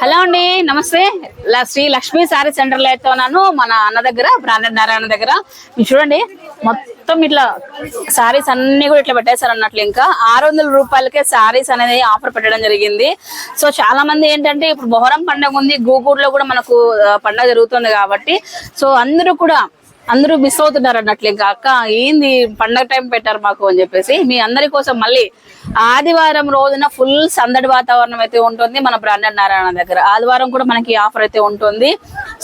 Hello అండి నమస్తే. Shri Lakshmi sorry సెంటర్లో అయితే ఉన్నాను. మన అన్న దగ్గర బ్రాండెడ్ నారాయణ దగ్గర. మీరు చూడండి మొత్తం ఇట్లా సారీస్ అన్ని కూడా ఇట్లా పెట్టేశారు అన్నట్లు ఇంకా. ఆరు వందల రూపాయలకే సారీస్ అనేది ఆఫర్ పెట్టడం జరిగింది. సో చాలా మంది ఏంటంటే ఇప్పుడు మొహరం పండుగ ఉంది గూగూరులో కూడా మనకు పండగ జరుగుతుంది కాబట్టి. సో అందరూ కూడా అందరూ మిస్ అవుతున్నారు అన్నట్లు ఇంకా అక్క ఏంది పండగ టైం పెట్టారు మాకు అని చెప్పేసి మీ అందరి కోసం మళ్ళీ ఆదివారం రోజున ఫుల్ సందడి వాతావరణం అయితే ఉంటుంది మన బ్రాండెడ్ నారాయణ దగ్గర. ఆదివారం కూడా మనకి ఆఫర్ అయితే ఉంటుంది.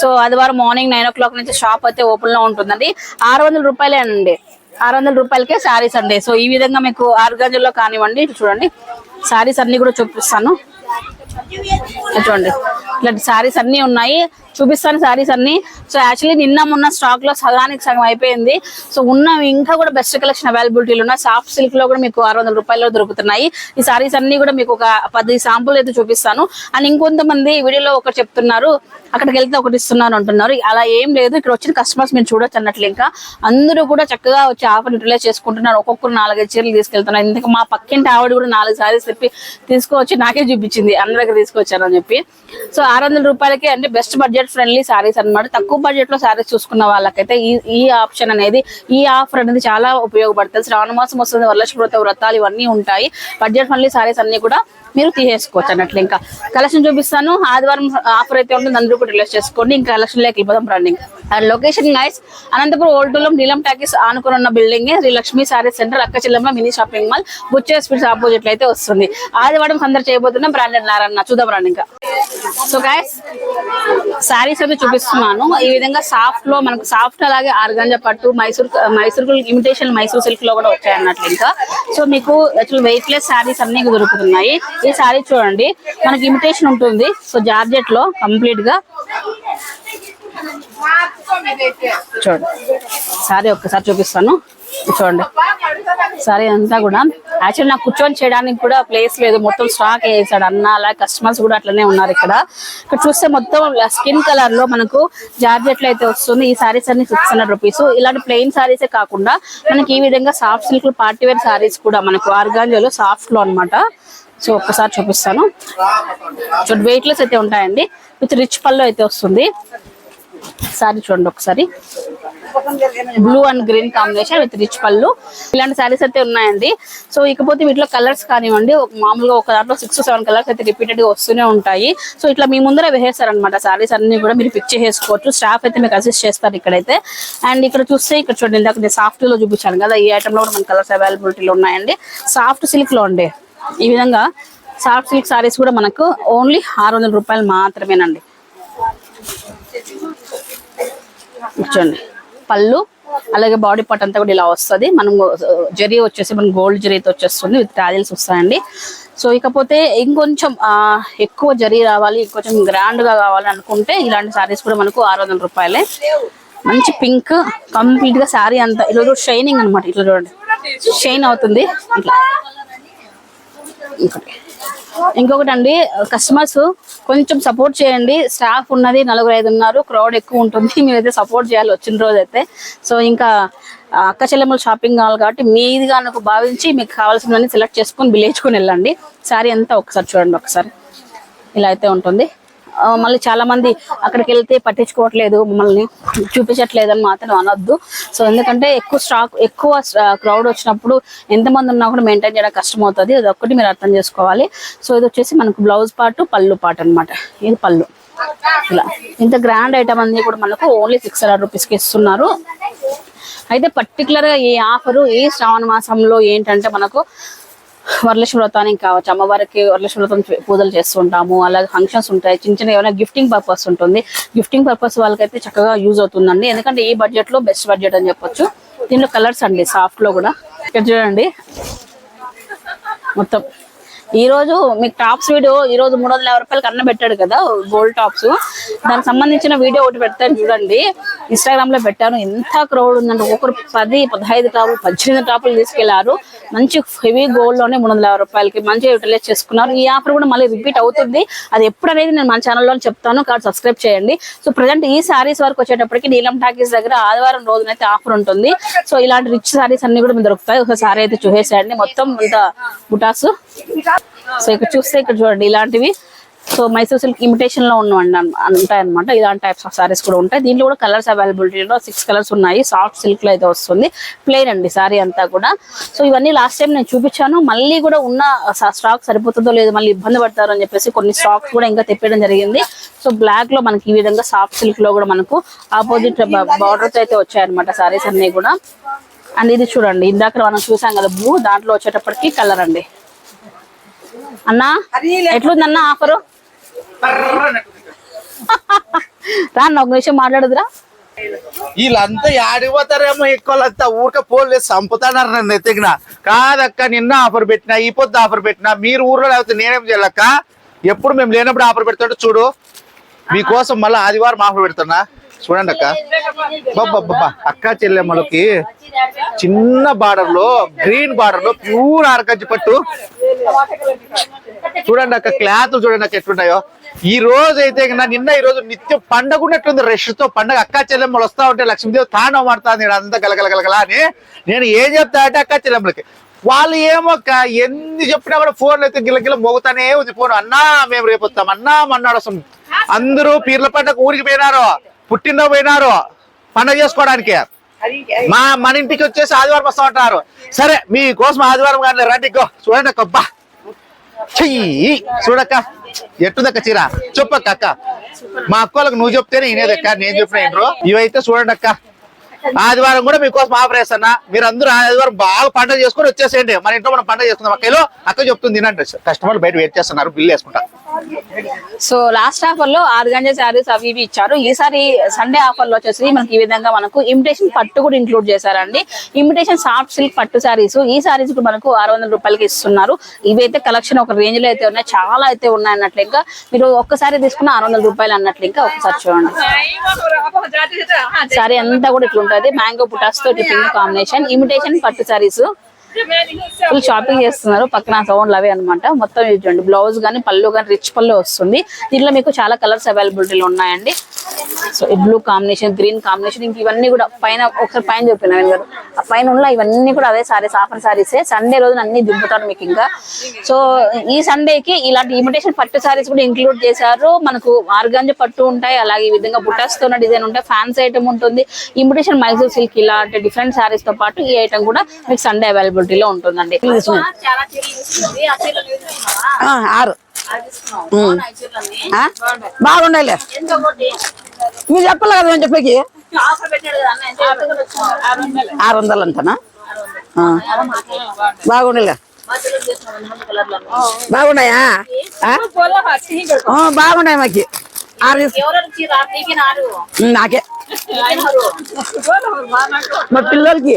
సో ఆదివారం మార్నింగ్ నైన్ ఓ క్లాక్ నుంచి షాప్ అయితే ఓపెన్లో ఉంటుందండి. ఆరు వందల రూపాయలేనండి ఆరు వందల రూపాయలకే శారీస్ అండి. సో ఈ విధంగా మీకు ఆరు గంజల్లో కానివ్వండి ఇటు చూడండి. శారీస్ అన్ని కూడా చూపిస్తాను. చూడండి. ఇలాంటి శారీస్ అన్ని ఉన్నాయి. చూపిస్తాను శారీస్ అన్ని. సో యాక్చువల్లీ నిన్న మొన్న స్టాక్లో సగానికి సగం అయిపోయింది. సో ఉన్న ఇంకా కూడా బెస్ట్ కలెక్షన్ అవైలబిలిటీలు ఉన్నాయి. సాఫ్ట్ సిల్క్లో కూడా మీకు ఆరు వందల రూపాయలు దొరుకుతున్నాయి. ఈ శారీస్ అన్ని కూడా మీకు ఒక పది శాంపుల్ అయితే చూపిస్తాను. అండ్ ఇంకొంతమంది వీడియోలో ఒకటి చెప్తున్నారు. అక్కడికి వెళ్తే ఒకటి ఇస్తున్నాను అంటున్నారు. అలా ఏం లేదు. ఇక్కడ వచ్చిన కస్టమర్స్ మీరు చూడొచ్చు అన్నట్లు ఇంకా. అందరూ కూడా చక్కగా వచ్చి ఆఫర్ యూటిలైజ్ చేసుకుంటున్నారు. ఒక్కొక్కరు నాలుగైదు చీరలు తీసుకెళ్తున్నారు. ఇందుకు మా పక్కింటి ఆవిడ కూడా నాలుగు సారీస్ చెప్పి తీసుకువచ్చి నాకే చూపించింది. అందరి దగ్గర తీసుకొచ్చాను అని చెప్పి. సో ఆరు వందల రూపాయలకి అంటే బెస్ట్ బడ్జెట్ ఫ్రెండ్లీ సారీస్ అన్నమాట. తక్కువ బడ్జెట్లో సారీస్ చూసుకున్న వాళ్ళకైతే ఈ ఈ ఆప్షన్ అనేది ఈ ఆఫర్ అనేది చాలా ఉపయోగపడుతుంది. శ్రావణ మాసం వస్తుంది వరలక్ష్మి వ్రతాలు ఇవన్నీ ఉంటాయి. బడ్జెట్ ఫ్రెండ్లీ సారీస్ అన్ని కూడా మీరు తీసేసుకోవచ్చు అన్నట్లు. ఇంకా కలెక్షన్ చూపిస్తాను. ఆదివారం ఆఫర్ అయితే ఉంటుంది. అందరూ కూడా రిలీజ్ చేసుకోండి. ఇంకా కలెక్షన్లోకి వెళ్ళిపోదాం రండి. అండ్ లొకేషన్ గైస్ అనంతపురం ఓల్టూలం టూలం నీలం టాకీస్ ఆనుకుని ఉన్న బిల్డింగ్ శ్రీ లక్ష్మీ సారీ సెంటర్ అక్క చెల్లెమ్మ mini shopping mall Buchche sweets opposite అయితే వస్తుంది. ఆదివారం సందర్ చేయబోతున్నాం బ్రాండెడ్ నారన్న చూద్దాం రండి ఇంకా. సో గైస్ సారీస్ అయితే చూపిస్తున్నాను. ఈ విధంగా సాఫ్ట్లో మనకు సాఫ్ట్ అలాగే ఆర్గాంజా పట్టు మైసూర్ మైసూర్ ఇమిటేషన్ మైసూర్ సిల్క్లో కూడా వచ్చాయి అన్నట్లు ఇంకా. సో మీకు యాక్చువల్ వెయిట్ లెస్ సారీస్ అన్ని దొరుకుతున్నాయి. ఈ సారీ చూడండి మనకి ఇమిటేషన్ ఉంటుంది. సో జార్జెట్లో కంప్లీట్గా చూడండి. సారీ ఒక్కసారి చూపిస్తాను. చూడండి సరే అంతా కూడా. యాక్చువల్ నాకు కూర్చొని చేయడానికి కూడా ప్లేస్ లేదు. మొత్తం స్టాక్ వేసాడు అన్న అలా కస్టమర్స్ కూడా అట్లనే ఉన్నారు ఇక్కడ. ఇక్కడ చూస్తే మొత్తం స్కిన్ కలర్లో మనకు జార్జెట్లు అయితే వస్తుంది ఈ సారీస్ అన్ని సిక్స్ హండ్రెడ్ రూపీస్ ఇలాంటి ప్లెయిన్ సారీసే కాకుండా మనకి ఈ విధంగా soft silk party wear saris కూడా మనకు ఆర్గాంజోలో సాఫ్ట్లో అన్నమాట. సో ఒక్కసారి చూపిస్తాను. వెయిట్ లెస్ అయితే ఉంటాయండి. విత్ రిచ్ పళ్ళు అయితే వస్తుంది. సారీ చూడండి ఒకసారి. Blue and green combination with rich పళ్ళు. ఇలాంటి శారీస్ అయితే ఉన్నాయండి. సో ఇకపోతే వీటిలో కలర్స్ కానివ్వండి మామూలుగా ఒక దాంట్లో సిక్స్ సెవెన్ కలర్స్ అయితే రిపీటెడ్గా వస్తూనే ఉంటాయి. సో ఇట్లా మీ ముందర వేసేస్తారనమాట శారీస్ అన్ని కూడా మీరు పిక్ చేసుకోవచ్చు స్టాఫ్ అయితే మీకు అసిస్ట్ చేస్తారు ఇక్కడైతే. అండ్ ఇక్కడ చూస్తే ఇక్కడ చూడండి ఇందాక నేను సాఫ్ట్లో చూపించాను కదా ఈ ఐటమ్లో కూడా మన కలర్స్ అవైలబిలిటీలో ఉన్నాయండి. సాఫ్ట్ సిల్క్లో ఉండే ఈ విధంగా సాఫ్ట్ సిల్క్ సారీస్ కూడా మనకు ఓన్లీ ఆరు వందల రూపాయలు మాత్రమేనండి. చూడండి పళ్ళు అలాగే బాడీ పార్ట్ అంతా కూడా ఇలా వస్తుంది. మనం జరీ వచ్చేసి మనం గోల్డ్ జరీతో వచ్చేస్తుంది విత్ టాజిల్స్ వస్తాయండి. సో ఇకపోతే ఇంకొంచెం ఎక్కువ జరీ రావాలి ఇంకొంచెం గ్రాండ్గా కావాలి అనుకుంటే ఇలాంటి శారీస్ కూడా మనకు ఆరు వందల రూపాయలే. మంచి పింక్ కంప్లీట్గా శారీ అంతా ఇలా షైనింగ్ అనమాట ఇట్లా చూడండి. షైన్ అవుతుంది. ఇట్లా. ఇంకోటి. ఇంకొకటి అండి కస్టమర్స్ కొంచెం సపోర్ట్ చేయండి. స్టాఫ్ ఉన్నది నలుగురు ఐదు ఉన్నారు క్రౌడ్ ఎక్కువ ఉంటుంది మీరైతే సపోర్ట్ చేయాలి వచ్చిన రోజైతే. సో ఇంకా అక్క చెల్లెమ్మలు షాపింగ్ కావాలి కాబట్టి మీదిగా నాకు భావించి మీకు కావాల్సినవన్నీ సెలెక్ట్ చేసుకొని బిలేచుకొని వెళ్ళండి. సారీ అంతా ఒకసారి చూడండి ఒకసారి. ఇలా అయితే ఉంటుంది. మళ్ళీ చాలా మంది అక్కడికి వెళ్తే పట్టించుకోవట్లేదు మమ్మల్ని చూపించట్లేదు అని మాత్రం అనొద్దు. సో ఎందుకంటే ఎక్కువ స్టాక్ ఎక్కువ క్రౌడ్ వచ్చినప్పుడు ఎంతమంది ఉన్నా కూడా మెయింటైన్ చేయడం కష్టం అవుతుంది అది ఒక్కటి మీరు అర్థం చేసుకోవాలి. సో ఇది వచ్చేసి మనకు బ్లౌజ్ పాటు పళ్ళు పాటు అనమాట ఇది పళ్ళు. ఇలా. ఇంత గ్రాండ్ ఐటమ్ అన్ని కూడా మనకు ఓన్లీ సిక్స్ హండ్రెడ్ రూపీస్కి ఇస్తున్నారు. అయితే పర్టికులర్గా ఈ ఆఫరు ఈ శ్రావణ మాసంలో ఏంటంటే మనకు వరలక్ష్మి వ్రతానికి కావచ్చు అమ్మవారికి వరలక్ష్మి వ్రతం పూజలు చేస్తుంటాము అలాగే ఫంక్షన్స్ ఉంటాయి. చిన్న చిన్న ఏమైనా గిఫ్టింగ్ పర్పస్ ఉంటుంది. గిఫ్టింగ్ పర్పస్ వాళ్ళకైతే చక్కగా యూజ్ అవుతుందండి. ఎందుకంటే ఈ బడ్జెట్లో బెస్ట్ బడ్జెట్ అని చెప్పొచ్చు. దీనిలో కలర్స్ అండి సాఫ్ట్లో కూడా. ఇక్కడ చూడండి. మొత్తం ఈ రోజు మీకు టాప్స్ వీడియో ఈ రోజు మూడు వందల యాభై రూపాయలకి అన్న పెట్టాడు కదా గోల్డ్ టాప్స్. దానికి సంబంధించిన వీడియో ఒకటి పెడతాను చూడండి. ఇన్స్టాగ్రామ్లో పెట్టాను. ఎంత క్రౌడ్ ఉందంటే ఒకరు పది పదహైదు టాపులు పద్దెనిమిది టాపులు తీసుకెళ్ళారు. మంచి హెవీ గోల్డ్లోనే మూడు వందల యాభై రూపాయలకి మంచిగా యూటిలైజ్ చేసుకున్నారు. ఈ ఆఫర్ కూడా మళ్ళీ రిపీట్ అవుతుంది. అది ఎప్పుడు అనేది నేను మన ఛానల్లో చెప్తాను. కాబట్టి సబ్స్క్రైబ్ చేయండి. సో ప్రజెంట్ ఈ సారీస్ వరకు వచ్చేటప్పటికి నీలం టాకీస్ దగ్గర ఆదివారం రోజునైతే ఆఫర్ ఉంటుంది. సో ఇలాంటి రిచ్ సారీస్ అన్ని కూడా మీకు దొరుకుతాయి. ఒక సారీ అయితే చూసేసేయండి. మొత్తం ఇంత బుటాస్. సో ఇక్కడ చూస్తే ఇక్కడ చూడండి ఇలాంటివి. సో మైసూర్ సిల్క్ ఇమిటేషన్లో ఉన్న ఉంటాయి అనమాట ఇలాంటి టైప్స్ ఆఫ్ సారీస్ కూడా ఉంటాయి. దీంట్లో కూడా కలర్స్ అవైలబిలిటీలో సిక్స్ కలర్స్ ఉన్నాయి. సాఫ్ట్ సిల్క్లో అయితే వస్తుంది. ప్లెయిన్ అండి సారీ అంతా కూడా. సో ఇవన్నీ లాస్ట్ టైం నేను చూపించాను. మళ్ళీ కూడా ఉన్న స్టాక్ సరిపోతుందో లేదో మళ్ళీ ఇబ్బంది పడతారు అని చెప్పేసి కొన్ని స్టాక్స్ కూడా ఇంకా తెప్పడం జరిగింది. సో బ్లాక్లో మనకి ఈ విధంగా సాఫ్ట్ సిల్క్లో కూడా మనకు ఆపోజిట్ బార్డర్స్ అయితే వచ్చాయన్నమాట సారీస్ అన్ని కూడా. అండ్ ఇది చూడండి ఇందాక మనం చూసాం కదా బ్లూ దాంట్లో వచ్చేటప్పటికి కలర్ అండి. అన్నా ఎట్లుంది అన్న ఆఫరు? రా ఒక నిమిషం మాట్లాడదురా. వీళ్ళంతా ఆడిపోతారేమో ఎక్కువంతా ఊరికే పోలే చంపుతాడారు నన్ను ఎత్తికిన. కాదక్క నిన్న ఆఫర్ పెట్టినా ఈ పొద్దు ఆఫర్ పెట్టినా. మీరు ఊర్లో లేకపోతే నేనేం చేయాలక్క? ఎప్పుడు మేము లేనప్పుడు ఆఫర్ పెడతాడు చూడు. మీకోసం మళ్ళీ ఆదివారం ఆఫర్ పెడుతున్నా. చూడండి అక్క. బాబా అక్క చెల్లెమ్మలకి చిన్న బార్డర్లో గ్రీన్ బార్డర్లో ప్యూర్ ఆరకజ్జి పట్టు. చూడండి అక్క క్లాత్ చూడండి అక్క ఎట్లున్నాయో. ఈ రోజు అయితే నిన్న ఈ రోజు నిత్యం పండగ ఉన్నట్టుంది రష్తో. పండగ అక్క చెల్లెమ్మలు వస్తా ఉంటే లక్ష్మీదేవి తాండవం ఆడుతుంది అంతా గలగలగలగల అని నేను ఏం చెప్తా అంటే అక్క చెల్లెమ్మలకి వాళ్ళు ఏమో అక్క ఎన్ని చెప్పినా కూడా ఫోన్లు అయితే గిల్ల గిల్ల మోగుతానే ఉంది ఫోన్ అన్నా మేము రేపు వస్తాం. అన్నా మన్నాడు వస్తాం. అందరూ పీర్ల పండగ ఊరికి పోయినారు. పుట్టినో పోయినారు. పండగ చేసుకోవడానికి. మా మన ఇంటికి వచ్చేసి ఆదివారం వస్తా ఉంటారు. సరే మీకోసం ఆదివారం కానీ రండి గో చూడండి అబ్బా. చెయ్యి. చూడక్క. ఎట్టుదక్క చీర? చెప్పక్క అక్క మా అక్కలకు నువ్వు చెప్తేనే వినేదక్క నేను చెప్పిన ఏంట్రో? ఇవైతే చూడండి అక్క. ఆదివారం కూడా మీకోసం ఆఫర్ వేస్తున్నా. మీరు అందరూ ఆదివారం బాగా పంట చేసుకొని వచ్చేసేయండి. మన ఇంట్లో మనం పంట చేసుకుందాం. అక్కలో అక్క చెప్తుంది తినండి కస్టమర్లు బయట వెయిట్ చేస్తున్నారు బిల్ వేసుకుంటా. సో లాస్ట్ ఆఫర్లో ఆరు గంజ శారీస్ అవి ఇవి ఇచ్చారు. ఈసారి సండే ఆఫర్లో వచ్చేసి మనకి ఈ విధంగా మనకు ఇమిటేషన్ పట్టు కూడా ఇంక్లూడ్ చేశారండి. ఇమిటేషన్ సాఫ్ట్ సిల్క్ పట్టు శారీస్. ఈ శారీస్ కూడా మనకు ఆరు వందల రూపాయలకి ఇస్తున్నారు. ఇవైతే కలెక్షన్ ఒక రేంజ్లో అయితే ఉన్నాయి. చాలా అయితే ఉన్నాయి అన్నట్లు ఇంకా. మీరు ఒక్కసారి తీసుకున్న ఆరు వందల రూపాయలు అన్నట్లు ఇంకా ఒకసారి చూడండి. సారీ అంతా కూడా ఇట్లా ఉంటుంది. మ్యాంగో పుటాస్తో ఇట్లా పింక్ కాంబినేషన్ ఇమిటేషన్ పట్టు శారీస్. ఫుల్ షాపింగ్ చేస్తున్నారు. పక్కన సౌండ్లు అవే అనమాట మొత్తం ఇది చూడండి. బ్లౌజ్ కానీ పళ్ళు కానీ రిచ్ పళ్ళు వస్తుంది. దీంట్లో మీకు చాలా కలర్స్ అవైలబిలిటీలో ఉన్నాయండి. సో ఈ బ్లూ కాంబినేషన్ గ్రీన్ కాంబినేషన్ ఇంక ఇవన్నీ కూడా పైన ఒకసారి పైన చెప్పిన గారు. ఆ పైన ఉన్న ఇవన్నీ కూడా అదే సారీస్ ఆఫర్ సారీసే సండే రోజున అన్ని దింపుతారు మీకు ఇంకా. సో ఈ సండేకి ఇలాంటి ఇమిటేషన్ పట్టు సారీస్ కూడా ఇంక్లూడ్ చేశారు. మనకు ఆర్గాంజ పట్టు ఉంటాయి. అలాగే ఈ విధంగా బుటాస్తో ఉన్న డిజైన్ ఉంటాయి. ఫ్యాన్స్ ఐటమ్ ఉంటుంది. ఇమిటేషన్ మైసూర్ సిల్క్ ఇలాంటి డిఫరెంట్ సారీస్తో పాటు ఈ ఐటమ్ కూడా మీకు సండే అవైలబుల్ అవైలబిలిటీలో ఉంటుందండి. ఆరు? బాగుండాలి మీరు చెప్పాలి కదా నేను చెప్పేకి. ఆరు వందలు. అంటనా. బాగుండాలి బాగున్నాయా. బాగున్నాయి. మాకి. నాకే మా పిల్లలకి?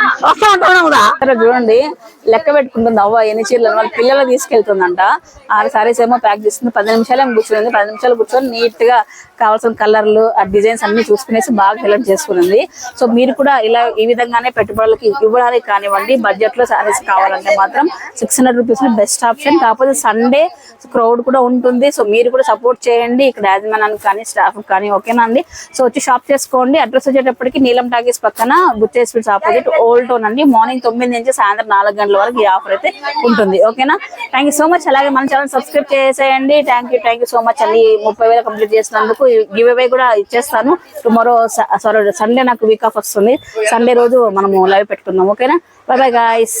ఆ, వస్తా ఉంటాం కదా చూడండి. లెక్క పెట్టుకుంటుంది అవ్వ ఎన్ని చీరలు వాళ్ళ పిల్లలు తీసుకెళ్తుందంట. ఆరు సారీస్ ఏమో ప్యాక్ చేస్తుంది. పది నిమిషాలు ఏమో కూర్చుంది. పది నిమిషాలు కూర్చొని నీట్గా కావాల్సిన కలర్లు ఆ డిజైన్స్ అన్ని చూసుకునేసి బాగా సెలెక్ట్ చేసుకునింది సో మీరు కూడా ఇలా ఈ విధంగానే పెట్టుబడులకి ఇవ్వడానికి కానివ్వండి. బడ్జెట్లో సారీస్ కావాలంటే మాత్రం six hundred rupees best option. కాకపోతే సండే క్రౌడ్ కూడా ఉంటుంది. సో మీరు కూడా సపోర్ట్ చేయండి. ఇక్కడ యాజమాన్యానికి కానీ స్టాఫ్ కానీ ఓకేనా అండి? సో వచ్చి షాప్ చేసుకోండి. అడ్రస్ వచ్చేటప్పటికి నీలం టాకీస్ పక్కన Buchche sweets opposite old town అండి. మార్నింగ్ తొమ్మిది నుంచి సాయంత్రం నాలుగు గంటల వరకు ఈ ఆఫర్ అయితే ఉంటుంది. ఓకేనా? థ్యాంక్ యూ సో మచ్ అలాగే మన ఛానల్ సబ్స్క్రైబ్ చేసేయండి. Thank you thank you so much అండి ముప్పై వేలు కంప్లీట్ చేసినందుకు గివ్ అవే కూడా ఇచ్చేస్తాను. టుమారో సారీ సండే నాకు వీక్ ఆఫ్ వస్తుంది. సండే రోజు మనము లైవ్ పెట్టుకుందాం. ఓకేనా? By by guys